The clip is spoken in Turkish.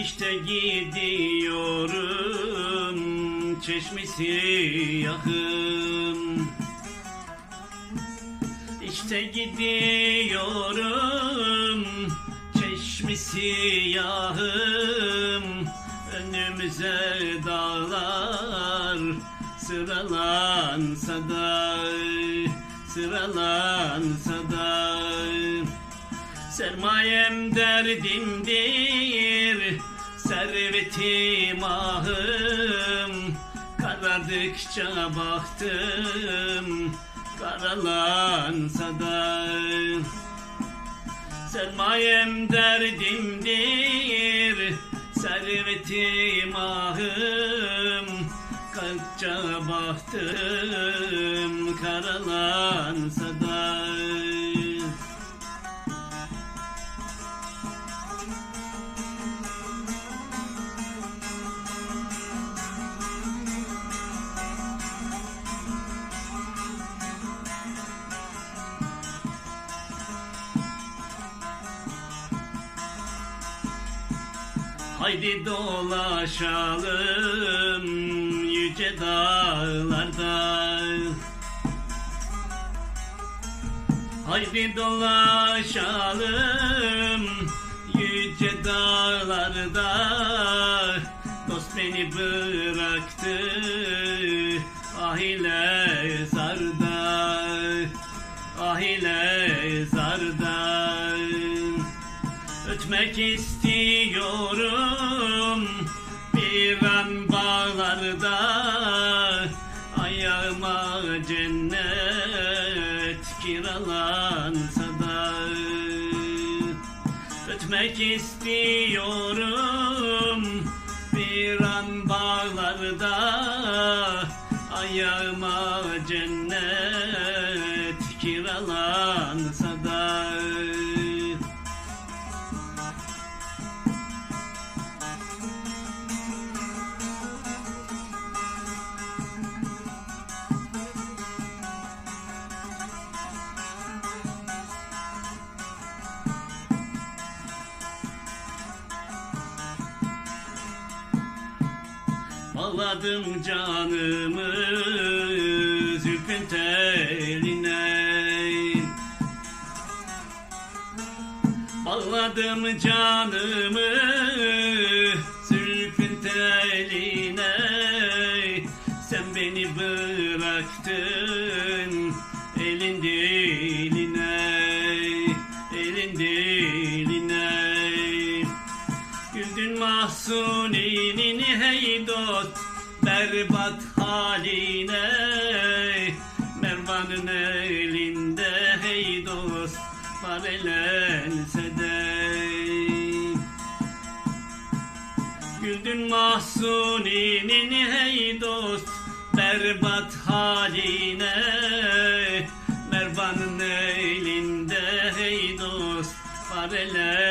İşte gidiyorum çeşmesi yakın. İşte gidiyorum çeşmesi yahım Önümüze dağlar sıralansa da Sıralansa da. Sermayem derdimdir Servetim ahım Karadıkça baktım Karalansa da. Sermayem derdimdir Servetim ahım Kalkça baktım Karalansa da Haydi dolaşalım yüce dağlarda. Haydi dolaşalım yüce dağlarda. Dost beni bıraktı ahile zarda. Ahile zarda Ötmek istiyorum. Bir an bağlarda Ayağıma cennet kiralansa da. Ötmek istiyorum. Bir an bağlarda Ayağıma cennet kiralansa Bağladım canımı zülfün teline Bağladım canımı zülfün teline Sen beni bıraktın elin Üzdün mahzuninin hey dost Berbat haline. Mervan'ın elinde hey dost Var elense de. Güldün mahzuninin hey dost Berbat haline. Mervan'ın elinde hey dost Var elense